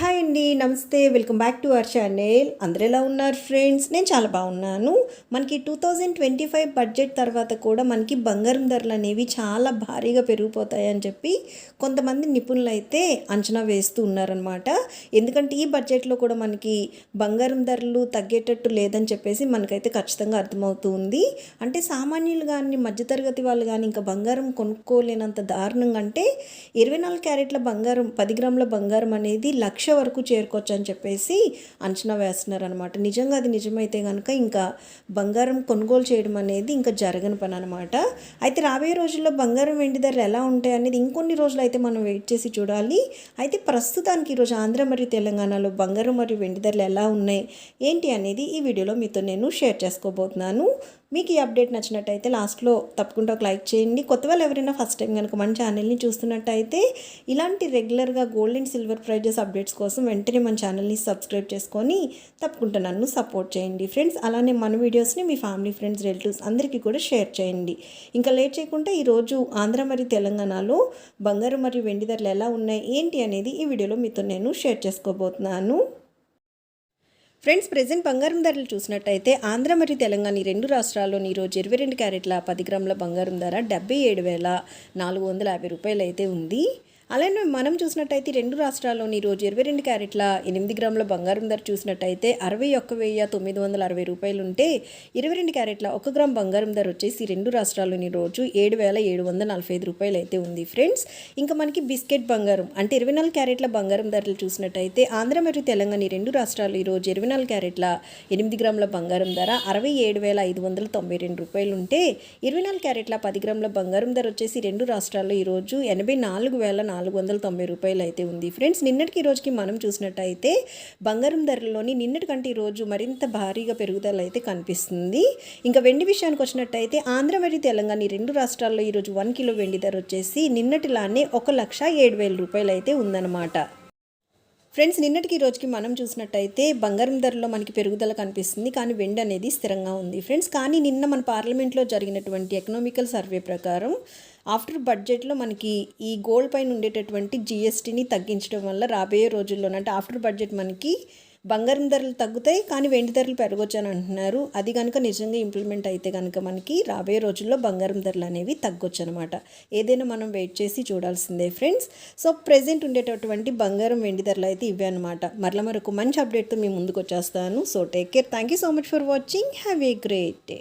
Hi అండి నమస్తే. Welcome back to our channel. అందరు ఎలా ఉన్నారు ఫ్రెండ్స్? నేను చాలా బాగున్నాను. మనకి two thousand twenty five budget తర్వాత కూడా మనకి బంగారం ధరలు అనేవి చాలా భారీగా పెరిగిపోతాయని చెప్పి కొంతమంది నిపుణులు అయితే అంచనా వేస్తూ ఉన్నారనమాట ఎందుకంటే ఈ బడ్జెట్లో కూడా మనకి బంగారం ధరలు తగ్గేటట్టు లేదని చెప్పేసి మనకైతే ఖచ్చితంగా అర్థమవుతుంది. అంటే సామాన్యులు కానీ మధ్యతరగతి వాళ్ళు కానీ ఇంకా బంగారం కొనుక్కోలేనంత దారుణంగా అంటే ఇరవై నాలుగు క్యారెట్ల బంగారం పది గ్రాముల బంగారం అనేది లక్ష వరకు చేరుకోవచ్చు అని చెప్పేసి అంచనా వేస్తున్నారు అనమాట నిజంగా అది నిజమైతే కనుక ఇంకా బంగారం కొనుగోలు చేయడం అనేది ఇంకా జరగని పని అనమాట అయితే రాబోయే రోజుల్లో బంగారం వెండి ధరలు ఎలా ఉంటాయి అనేది ఇంకొన్ని రోజులు అయితే మనం వెయిట్ చేసి చూడాలి. అయితే ప్రస్తుతానికి ఈరోజు ఆంధ్ర మరియు తెలంగాణలో బంగారం మరియు వెండి ధరలు ఎలా ఉన్నాయి ఏంటి అనేది ఈ వీడియోలో మీతో నేను షేర్ చేసుకోబోతున్నాను. మీకు ఈ అప్డేట్ నచ్చినట్టయితే లాస్ట్లో తప్పకుండా ఒక లైక్ చేయండి. కొత్త వాళ్ళు ఎవరైనా ఫస్ట్ టైం కనుక మన ఛానల్ని చూస్తున్నట్టయితే ఇలాంటి రెగ్యులర్గా gold and silver prices updates కోసం వెంటనే మన ఛానల్ని సబ్స్క్రైబ్ చేసుకొని తప్పకుండా నన్ను సపోర్ట్ చేయండి. ఫ్రెండ్స్ అలానే మన వీడియోస్ని మీ ఫ్యామిలీ ఫ్రెండ్స్ రిలేటివ్స్ అందరికీ కూడా షేర్ చేయండి. ఇంకా లేట్ చేయకుండా ఈరోజు ఆంధ్ర మరియు తెలంగాణలో బంగారం మరియు వెండి ధరలు ఎలా ఉన్నాయి ఏంటి అనేది ఈ వీడియోలో మీతో నేను షేర్ చేసుకోబోతున్నాను. ఫ్రెండ్స్ ప్రజెంట్ బంగారం ధరలు చూసినట్టయితే ఆంధ్ర మరియు తెలంగాణ ఈ రెండు రాష్ట్రాల్లోని ఈరోజు ఇరవై రెండు క్యారెట్ల పది గ్రాముల బంగారం ధర డెబ్బై ఏడు వేల నాలుగు వందల యాభై రూపాయలు అయితే ఉంది. అలానే మనం చూసినట్టయితే రెండు రాష్ట్రాల్లోని ఈరోజు ఇరవై రెండు క్యారెట్ల ఎనిమిది గ్రాముల బంగారం ధర చూసినట్టయితే అరవై ఒక్క వెయ్యి తొమ్మిది వందల అరవై రూపాయలు ఉంటే ఇరవై రెండు క్యారెట్ల ఒక గ్రామ్ బంగారం ధర వచ్చేసి రెండు రాష్ట్రాల్లోని రోజు ఏడు వేల ఏడు వందల నలభై ఐదు రూపాయలు అయితే ఉంది ఫ్రెండ్స్. ఇంకా మనకి బిస్కెట్ బంగారం అంటే ఇరవై నాలుగు క్యారెట్ల బంగారం ధరలు చూసినట్టయితే ఆంధ్ర మరియు తెలంగాణ రెండు రాష్ట్రాలు ఈరోజు ఇరవై నాలుగు క్యారెట్ల ఎనిమిది గ్రాముల బంగారం ధర అరవై ఏడు వేల ఐదు వందల తొంభై రెండు రూపాయలు ఉంటే ఇరవై నాలుగు క్యారెట్ల పది గ్రాముల బంగారం ధర వచ్చేసి రెండు రాష్ట్రాల్లో ఈరోజు ఎనభై నాలుగు వేల నాలుగు వందల తొంభై రూపాయలు అయితే ఉంది. ఫ్రెండ్స్ నిన్నటికి ఈ రోజుకి మనం చూసినట్టయితే బంగారం ధరలోని నిన్నటి కంటే ఈరోజు మరింత భారీగా పెరుగుదల అయితే కనిపిస్తుంది. ఇంకా వెండి విషయానికి వచ్చినట్టయితే ఆంధ్ర మరియు తెలంగాణ ఈ రెండు రాష్ట్రాల్లో ఈరోజు వన్ కిలో వెండి ధర వచ్చేసి నిన్నటిలానే ఒక లక్ష ఏడు వేల రూపాయలు అయితే ఉందన్నమాట. ఫ్రెండ్స్ నిన్నటికి రోజుకి మనం చూసినట్టయితే బంగారం ధరలో మనకి పెరుగుదల కనిపిస్తుంది కానీ వెండి అనేది స్థిరంగా ఉంది. ఫ్రెండ్స్ కానీ నిన్న మన పార్లమెంట్లో జరిగినటువంటి ఎకనామికల్ సర్వే ప్రకారం ఆఫ్టర్ బడ్జెట్లో మనకి ఈ గోల్డ్ పైన ఉండేటటువంటి జిఎస్టీని తగ్గించడం వల్ల రాబోయే రోజుల్లోనంటే ఆఫ్టర్ బడ్జెట్ మనకి బంగారం ధరలు తగ్గుతాయి కానీ వెండి ధరలు పెరగొచ్చు అని అంటున్నారు. అది కనుక నిజంగా ఇంప్లిమెంట్ అయితే కనుక మనకి రాబోయే రోజుల్లో బంగారం ధరలు అనేవి తగ్గొచ్చు అనమాట ఏదైనా మనం వెయిట్ చేసి చూడాల్సిందే ఫ్రెండ్స్ సో ప్రజెంట్ ఉండేటటువంటి బంగారం వెండి ధరలు అయితే ఇవే అనమాట మరల మరొక మంచి అప్డేట్తో మీ ముందుకు వచ్చేస్తాను. So take care thank you so much for watching have a great day